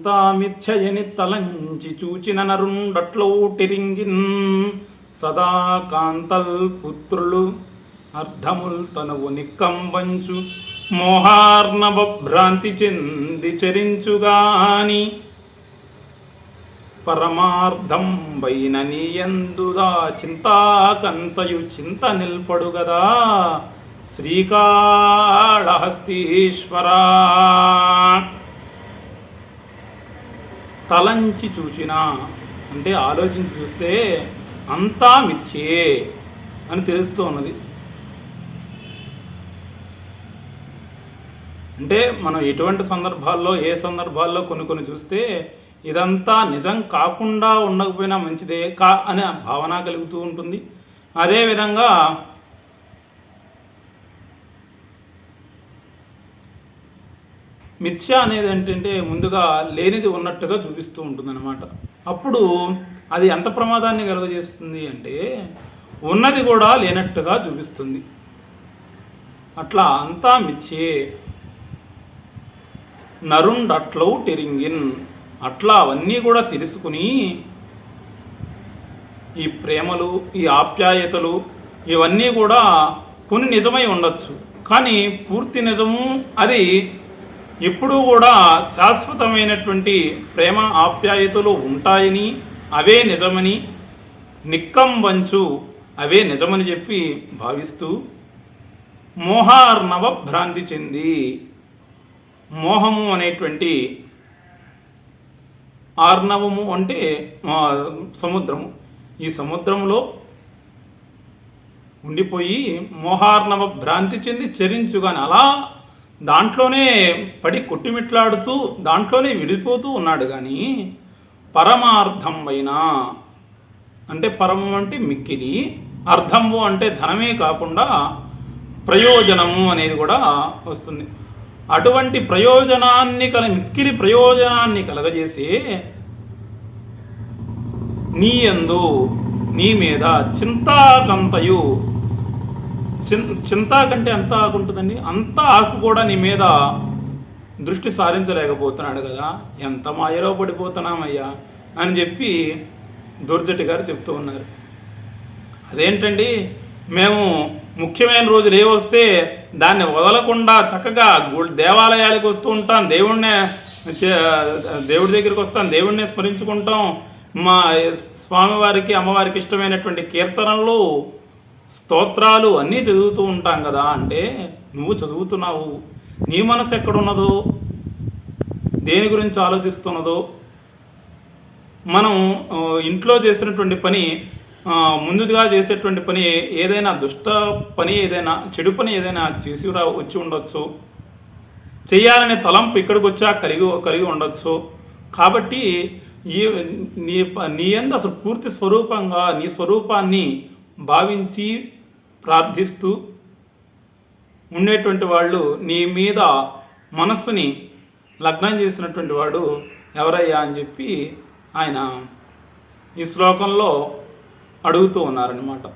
అంతా మిథ్యయని తలంచి చూచిన నరుండట్లోటిరింగిన్ సదా కాంతల్ పుత్రులు అర్ధముల్ తనువు నిక్కంబంచు మోహార్ణవ భ్రాంతి చెంది చరించుగాని పరమార్థం వైన నీయందుదా చింతాకంతయు చింత నిల్పడుగదా శ్రీకాళహస్తీశ్వరా. తలంచి చూచిన అంటే ఆలోచించి చూస్తే అంతా మిథ్యే అని తెలుస్తూ ఉన్నది. అంటే మనం ఎటువంటి సందర్భాల్లో ఏ సందర్భాల్లో కొన్ని కొన్ని చూస్తే ఇదంతా నిజం కాకుండా ఉండకపోయినా మంచిదే కా అనే భావన కలుగుతూ ఉంటుంది. అదేవిధంగా మిథ్య అనేది ఏంటంటే ముందుగా లేనిది ఉన్నట్టుగా చూపిస్తూ ఉంటుంది అప్పుడు అది ఎంత ప్రమాదాన్ని కలుగజేస్తుంది అంటే ఉన్నది కూడా లేనట్టుగా చూపిస్తుంది. అట్లా అంతా మిథ్యే. నరుండట్లవు టెరింగిన్. అట్లా అవన్నీ కూడా తెలుసుకుని ఈ ప్రేమలు ఈ ఆప్యాయతలు ఇవన్నీ కూడా కొన్ని నిజమై ఉండొచ్చు. కానీ పూర్తి నిజము అది ఎప్పుడూ కూడా శాశ్వతమైనటువంటి ప్రేమ ఆప్యాయతలు ఉంటాయని అవే నిజమని నిక్కం వంచు అవే నిజమని చెప్పి భావిస్తూ మోహార్ణవ భ్రాంతి చెంది మోహము అనేటువంటి ఆర్ణవము అంటే సముద్రము. ఈ సముద్రంలో ఉండిపోయి మోహార్ణవ భ్రాంతి చెంది చరించుగాని అలా దాంట్లోనే పడి కొట్టిమిట్లాడుతూ దాంట్లోనే విడిపోతూ ఉన్నాడు కానీ పరమార్థం పైన అంటే పరమం అంటే మిక్కిలి అర్థము అంటే ధనమే కాకుండా ప్రయోజనము అనేది కూడా వస్తుంది. అటువంటి ప్రయోజనాన్ని కల మిక్కిలి ప్రయోజనాన్ని కలగజేసి నీ యందు నీ మీద చింతాకంతయు చిన్ చింతా కంటే ఎంత ఆకు ఉంటుందండి. అంత ఆకు కూడా నీ మీద దృష్టి సారించలేకపోతున్నాడు కదా. ఎంత మాయలో పడిపోతున్నామయ్యా అని చెప్పి దుర్జటి గారు చెప్తూ ఉన్నారు. అదేంటండి? మేము ముఖ్యమైన రోజులు ఏ వస్తే దాన్ని వదలకుండా చక్కగా దేవాలయాలకు వస్తూ ఉంటాం. దేవుణ్ణే చే- దేవుడి దగ్గరికి వస్తాం. దేవుణ్ణే స్మరించుకుంటాం. మా స్వామివారికి అమ్మవారికి ఇష్టమైనటువంటి కీర్తనలు స్తోత్రాలు అన్నీ చదువుతూ ఉంటాం కదా అంటే నువ్వు చదువుతున్నావు. నీ మనసు ఎక్కడున్నదో? దేని గురించి ఆలోచిస్తున్నదో? మనం ఇంట్లో చేసినటువంటి పని ముందుగా చేసేటువంటి పని ఏదైనా దుష్ట పని ఏదైనా చెడు పని ఏదైనా చేసి రా వచ్చి ఉండొచ్చు. చేయాలనే తలంపు ఇక్కడికి వచ్చా కలిగి కలిగి ఉండొచ్చు. కాబట్టి ఈ నీ నీ ఎందు అసలు పూర్తి స్వరూపంగా నీ స్వరూపాన్ని భావించి ప్రార్థిస్తూ ఉండేటువంటి వాళ్ళు నీ మీద మనస్సుని లగ్నం చేసినటువంటి వాడు ఎవరయ్యా అని చెప్పి ఆయన ఈ శ్లోకంలో అడుగుతూ ఉన్నారనమాట